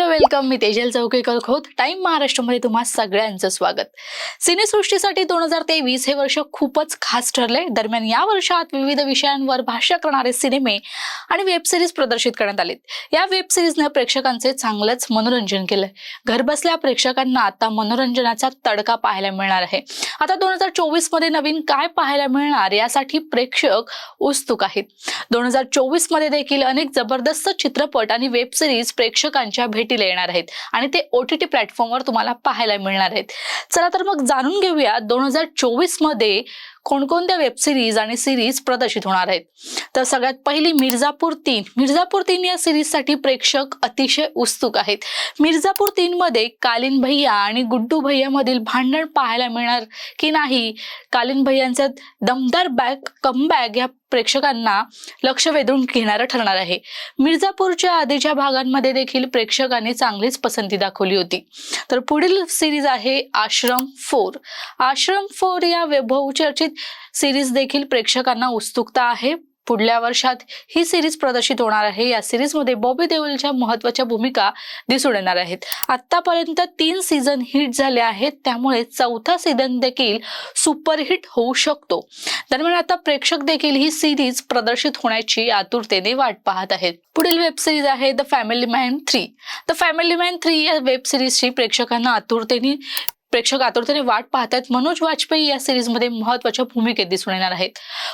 Welcome. मी Tejal Chaukekar Khot Time महाराष्ट्रामध्ये तुम्हा सगळ्यांचं स्वागत. सिनेसृष्टीसाठी दोन हजार तेवीस हे वर्ष खूपच खास ठरले. दरम्यान या वर्षात विविध विषयांवर भाष्य करणारे सिनेमे आणि वेबसिरीज प्रदर्शित करण्यात आले या वेबसिरीजने प्रेक्षकांचे चांगलंच मनोरंजन केलं घरबसल्या प्रेक्षकांना आता मनोरंजनाचा तडका पाहायला मिळणार आहे. आता दोन हजार चोवीसमध्ये नवीन काय पाहायला मिळणार यासाठी प्रेक्षक उत्सुक आहेत. दोन हजार चोवीसमध्ये देखील अनेक जबरदस्त चित्रपट आणि वेब सिरीज प्रेक्षकांच्या टीला येणार आहेत. आणि ते ओ टी टी प्लॅटफॉर्मवर तुम्हाला पाहायला मिळणार आहेत. चला तर मग जाणून घेऊया दोन हजार चोवीसमध्ये कोणकोणत्या वेब सिरीज आणि सिरीज प्रदर्शित होणार आहेत? तर सगळ्यात पहिली मिर्झापूर तीन. मिर्झापूर तीन या सिरीजसाठी प्रेक्षक अतिशय उत्सुक आहेत. मिर्झापूर तीन मध्ये कालीन भैया आणि गुड्डू भैया मधील भांडण पाहायला मिळणार की नाही? कालीन भैयांचं दमदार बॅक कमबॅक या प्रेक्षकांना लक्ष वेधून घेणारं ठरणार आहे. मिर्झापूरच्या आधीच्या भागांमध्ये देखील प्रेक्षकांनी चांगलीच पसंती दाखवली होती. तर पुढील सिरीज आहे आश्रम फोर आश्रम फोर या वैभव चर्चित सिरीज देखील प्रेक्षकांना उत्सुकता आहे. पुढल्या वर्षात ही सिरीज प्रदर्शित होणार आहे. या सिरीजमध्ये बॉबी देओलच्या महत्त्वाच्या भूमिका दिसून येणार आहेत. आतापर्यंत तीन सीझन हिट झाले आहेत. त्यामुळे चौथा सीझन देखील सुपरहिट होऊ शकतो. दरम्यान आता प्रेक्षक देखील ही सिरीज प्रदर्शित होण्याची आतुरतेने वाट पाहत आहेत. पुढील वेब सिरीज आहे the family man three the family man three या वेब सिरीजची प्रेक्षकांना आतुरतेने प्रेक्षक आतुरतेने वाट पाहत आहेत मनोज वाजपेयी या सिरीजमध्ये महत्त्वाच्या भूमिकेत दिसून येणार आहेत.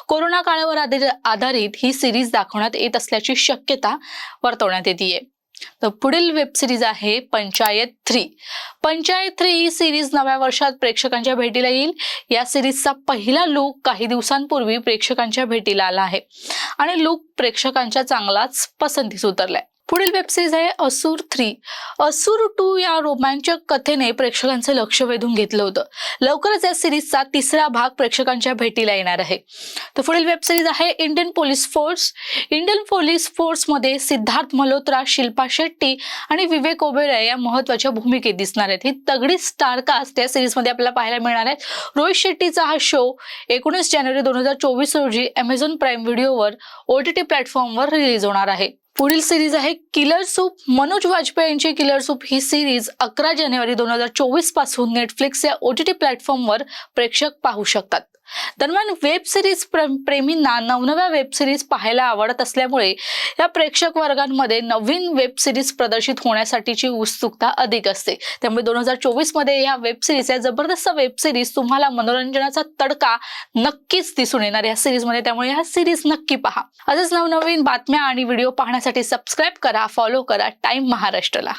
कोरोना काळावर आधारित ही सिरीज दाखवण्यात येत असल्याची शक्यता वर्तवण्यात येते तर पुढील वेब सिरीज आहे पंचायत थ्री. पंचायत थ्री ही सिरीज नव्या वर्षात प्रेक्षकांच्या भेटीला येईल. या सिरीजचा पहिला लुक काही दिवसांपूर्वी प्रेक्षकांच्या भेटीला आला आहे. आणि लुक प्रेक्षकांच्या चांगलाच पसंतीस उतरलाय. पुढील वेब सिरीज आहे असुर थ्री असुर टू या रोमांचक कथेने प्रेक्षकांचं लक्ष वेधून घेतलं होतं. लवकरच या सिरीजचा तिसरा भाग प्रेक्षकांच्या भेटीला येणार आहे. तर पुढील वेब सिरीज आहे Indian police force Indian police फोर्समध्ये Siddharth Malhotra Shilpa Shetty आणि विवेक ओबेरॉय या महत्त्वाच्या भूमिकेत दिसणार आहेत. ही तगडी स्टार कास्ट या सिरीजमध्ये आपल्याला पाहायला मिळणार आहे. रोहित शेट्टीचा हा शो एकोणीस जानेवारी दोन हजार चोवीस रोजी अमेझॉन प्राईम व्हिडिओवर ओ टी टी प्लॅटफॉर्मवर रिलीज होणार आहे. पुढील सिरीज आहे किलर सूप मनोज वाजपेयींची किलर सूप ही सिरीज अकरा जानेवारी दोन हजार चोवीसपासून नेटफ्लिक्स या ओ टी टी प्लॅटफॉर्मवर प्रेक्षक पाहू शकतात. दरम्यान वेब सिरीज प्रेमींना नवनव्या वेब सिरीज पाहायला आवडत असल्यामुळे या प्रेक्षक वर्गांमध्ये नवीन वेब सिरीज प्रदर्शित होण्यासाठीची उत्सुकता अधिक असते. त्यामुळे दोन हजार चोवीसमध्ये या वेब सिरीज या जबरदस्त वेब सिरीज तुम्हाला मनोरंजनाचा तडका नक्कीच दिसून येणार या सिरीजमध्ये. त्यामुळे ह्या सिरीज नक्की पहा. आजच नवनवीन बातम्या आणि व्हिडिओ पाहण्यासाठी सबस्क्राईब करा फॉलो करा टाइम महाराष्ट्रला.